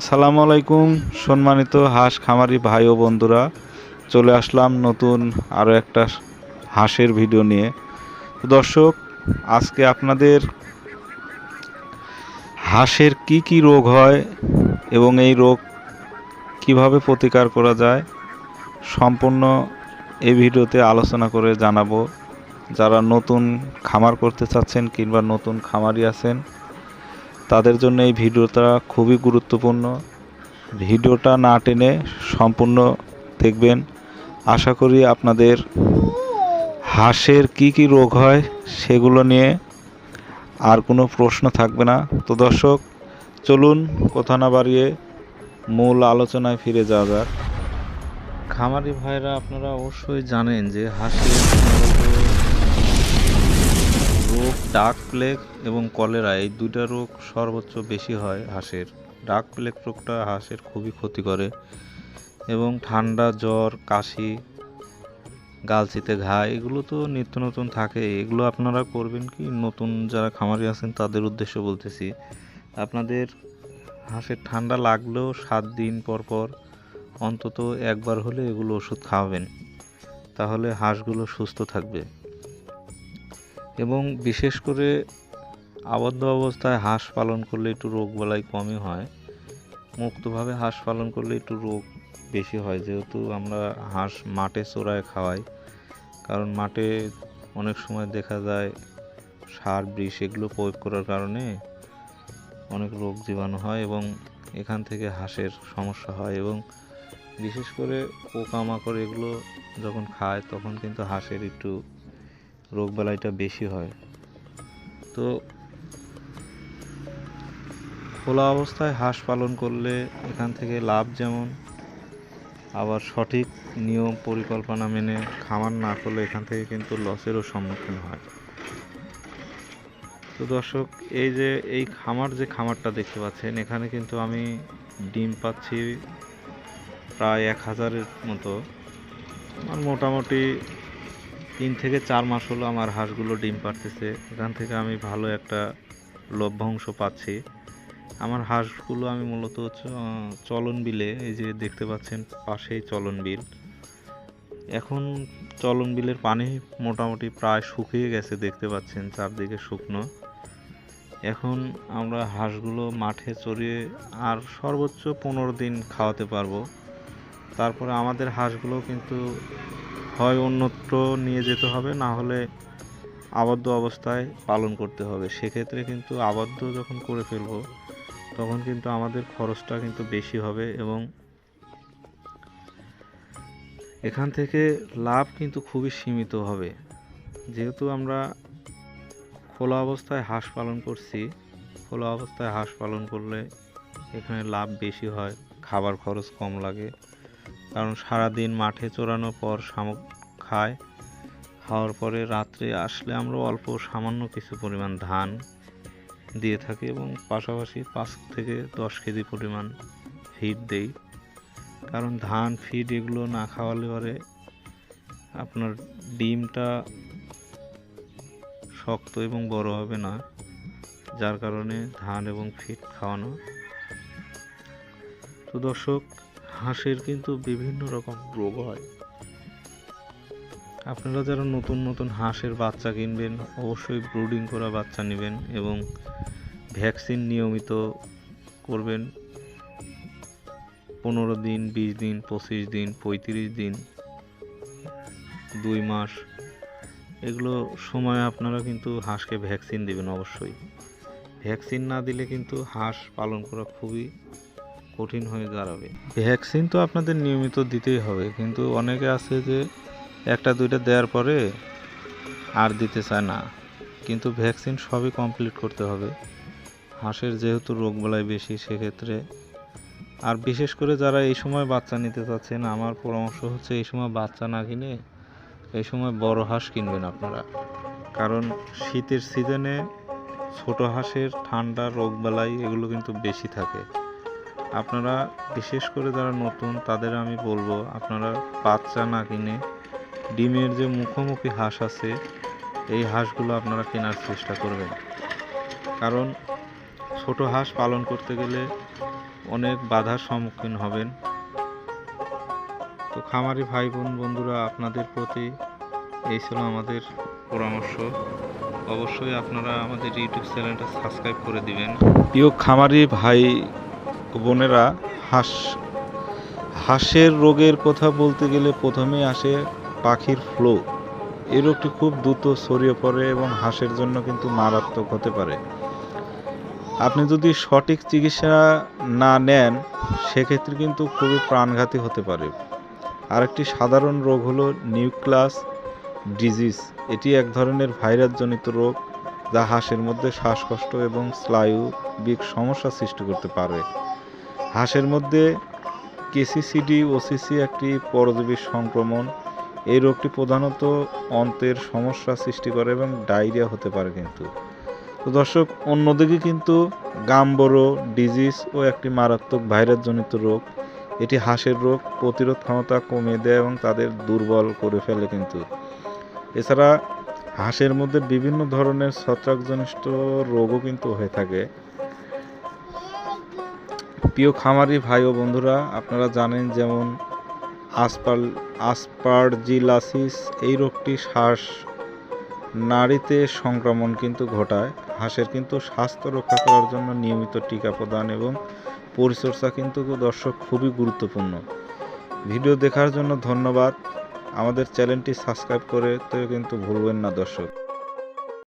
আসসালামু আলাইকুম, সম্মানিত হাঁস খামারি ভাই ও বন্ধুরা। চলে আসলাম নতুন আরও একটা হাঁসের ভিডিও নিয়ে। দর্শক, আজকে আপনাদের হাঁসের কি কি রোগ হয় এবং এই রোগ কীভাবে প্রতিকার করা যায়, সম্পূর্ণ এই ভিডিওতে আলোচনা করে জানাব। যারা নতুন খামার করতে চাচ্ছেন কিংবা নতুন খামারি আছেন তাদের জন্য এই ভিডিওটা খুবই গুরুত্বপূর্ণ। ভিডিওটা না টেনে সম্পূর্ণ দেখবেন। আশা করি আপনাদের হাঁসের কি কি রোগ হয় সেগুলো নিয়ে আর কোনো প্রশ্ন থাকবে না। তো দর্শক, চলুন কথা না বাড়িয়ে মূল আলোচনায় ফিরে যাওয়া যাক। খামারি ভাইরা, আপনারা অবশ্যই জানেন যে হাঁসের রোগ, ডাক প্লেগ এবং কলেরা এই দুইটা রোগ সর্বোচ্চ বেশি হয় হাঁসের। ডাক প্লেগ রোগটা হাঁসের খুবই ক্ষতি করে এবং ঠান্ডা, জ্বর, কাশি গালচিতে ঘা, এগুলো তো নিত্য নতুন থাকে। এগুলো আপনারা করবেন কি? নতুন যারা খামারি আছেন তাদের উদ্দেশ্য বলতেছি, আপনাদের হাঁসের ঠান্ডা লাগলেও সাত দিন পর পর অন্তত একবার হলে এগুলো ওষুধ খাওয়াবেন। তাহলে হাঁসগুলো সুস্থ থাকবে। এবং বিশেষ করে আবদ্ধ অবস্থায় হাঁস পালন করলে একটু রোগ বালাই কমই হয়। মুক্তভাবে হাঁস পালন করলে একটু রোগ বেশি হয়। যেহেতু আমরা হাঁস মাঠে চোরায় খাওয়াই, কারণ মাঠে অনেক সময় দেখা যায় সার, বিষ এগুলো প্রয়োগ করার কারণে অনেক রোগ জীবাণু হয় এবং এখান থেকে হাঁসের সমস্যা হয় এবং বিশেষ করে পোকামাকড় এগুলো যখন খায় তখন কিন্তু হাঁসের একটু রোগবালাইটা বেশি হয়। তো খোলা অবস্থায় হাঁস পালন করলে এখান থেকে লাভ যেমন, আবার সঠিক নিয়ম পরিকল্পনা মেনে খামার না করলে এখান থেকে কিন্তু লসেরও সম্মুখীন হয়। তো দর্শক, এই যে, এই খামার যে খামারটা দেখতে পাচ্ছেন, এখানে কিন্তু আমি ডিম পাচ্ছি প্রায় এক হাজারের মতো। আমার মোটামুটি তিন থেকে চার মাস হলো আমার হাঁসগুলো ডিম পাড়তেছে। এখান থেকে আমি ভালো একটা লভ্যাংশ পাচ্ছি। আমার হাঁসগুলো আমি মূলত চলন বিলে, এই যে দেখতে পাচ্ছেন পাশেই চলন বিল। এখন চলন বিলের পানি মোটামুটি প্রায় শুকিয়ে গেছে, দেখতে পাচ্ছেন চারদিকে শুকনো। এখন আমরা হাঁসগুলো মাঠে চড়িয়ে আর সর্বোচ্চ পনেরো দিন খাওয়াতে পারব। তারপরে আমাদের হাঁসগুলো কিন্তু হয় অন্যত্র নিয়ে যেতে হবে, না হলে আবদ্ধ অবস্থায় পালন করতে হবে। সেক্ষেত্রে কিন্তু আবদ্ধ যখন করে ফেলব, তখন কিন্তু আমাদের খরচটা কিন্তু বেশি হবে এবং এখান থেকে লাভ কিন্তু খুবই সীমিত হবে। যেহেতু আমরা খোলা অবস্থায় হাঁস পালন করছি, খোলা অবস্থায় হাঁস পালন করলে এখানে লাভ বেশি হয়, খাবার খরচ কম লাগে। কারণ সারাদিন মাঠে চড়ানোর পর শামুক খায়। খাওয়ার পরে রাত্রে আসলে আমরা অল্প সামান্য কিছু পরিমাণ ধান দিয়ে থাকি এবং পাশাপাশি পাঁচ থেকে দশ কেজি পরিমাণ ফিড দেই। কারণ ধান ফিড এগুলো না খাওয়ালে পরে আপনার ডিমটা শক্ত এবং বড় হবে না, যার কারণে ধান এবং ফিড খাওয়ানো। তো দর্শক হাঁসের কিন্তু বিভিন্ন রকম রোগ হয়। আপনারা যারা নতুন নতুন হাঁসের বাচ্চা কিনবেন, অবশ্যই ব্রুডিং করা বাচ্চা নেবেন এবং ভ্যাকসিন নিয়মিত করবেন। পনেরো দিন, বিশ দিন, পঁচিশ দিন, পঁয়ত্রিশ দিন, দুই মাস, এগুলো সময় আপনারা কিন্তু হাঁসকে ভ্যাকসিন দেবেন অবশ্যই। ভ্যাকসিন না দিলে কিন্তু হাঁস পালন করা খুবই কঠিন হয়ে দাঁড়াবে। ভ্যাকসিন তো আপনাদের নিয়মিত দিতেই হবে, কিন্তু অনেকে আছে যে একটা, দুইটা দেওয়ার পরে আর দিতে চায় না। কিন্তু ভ্যাকসিন সবই কমপ্লিট করতে হবে। হাঁসের যেহেতু রোগ রোগবালাই বেশি, সেক্ষেত্রে আর বিশেষ করে যারা এই সময় বাচ্চা নিতে চাচ্ছেন, আমার পরামর্শ হচ্ছে এই সময় বাচ্চা না কিনে এই সময় বড় হাঁস কিনবেন আপনারা। কারণ শীতের সিজনে ছোট হাঁসের ঠান্ডা রোগবালাই এগুলো কিন্তু বেশি থাকে। আপনারা, বিশেষ করে যারা নতুন, তাদের আমি বলব, আপনারা বাচ্চা না কিনে ডিমের যে মুখোমুখি হাঁস আছে, এই হাঁসগুলো আপনারা কেনার চেষ্টা করবেন। কারণ ছোট হাঁস পালন করতে গেলে অনেক বাধার সম্মুখীন হবেন। তো খামারি ভাই বোন বন্ধুরা, আপনাদের প্রতি এই ছিল আমাদের পরামর্শ। অবশ্যই আপনারা আমাদের ইউটিউব চ্যানেলটা সাবস্ক্রাইব করে দিবেন। প্রিয় খামারি ভাই বোনেরা, হাঁস, হাঁসের রোগের কথা বলতে গেলে প্রথমেই আসে পাখির ফ্লো। এই রোগটি খুব দ্রুত ছড়িয়ে পড়ে এবং হাঁসের জন্য কিন্তু মারাত্মক হতে পারে। আপনি যদি সঠিক চিকিৎসা না নেন, সেক্ষেত্রে কিন্তু খুবই প্রাণঘাতী হতে পারে। আরেকটি সাধারণ রোগ হলো নিউক্লাস ডিজিজ। এটি এক ধরনের ভাইরাসজনিত রোগ যা হাঁসের মধ্যে শ্বাসকষ্ট এবং স্নায়ুবিক সমস্যা সৃষ্টি করতে পারে। হাঁসের মধ্যে কেসিসিডি ওসিসি একটি পরজীবী সংক্রমণ। এই রোগটি প্রধানত অন্তের সমস্যা সৃষ্টি করে এবং ডায়রিয়া হতে পারে কিন্তু। তো দর্শক, অন্যদিকে কিন্তু গাম্বরো, ডিজিজ ও একটি মারাত্মক ভাইরাসজনিত রোগ। এটি হাঁসের রোগ প্রতিরোধ ক্ষমতা কমিয়ে দেয় এবং তাদের দুর্বল করে ফেলে কিন্তু। এছাড়া হাঁসের মধ্যে বিভিন্ন ধরনের ছত্রাকজনিত রোগও কিন্তু হয়ে থাকে। প্রিয় খামারি ভাই ও বন্ধুরা, আপনারা জানেন যেমন আসপাল, আসপারজিলাসিস, এই রোগটি শ্বাস নাড়িতে সংক্রমণ কিন্তু ঘটায়। হাঁসের কিন্তু স্বাস্থ্য রক্ষা করার জন্য নিয়মিত টিকা প্রদান এবং পরিচর্যা কিন্তু দর্শক খুবই গুরুত্বপূর্ণ। ভিডিও দেখার জন্য ধন্যবাদ। আমাদের চ্যানেলটি সাবস্ক্রাইব করে তো কিন্তু ভুলবেন না দর্শক।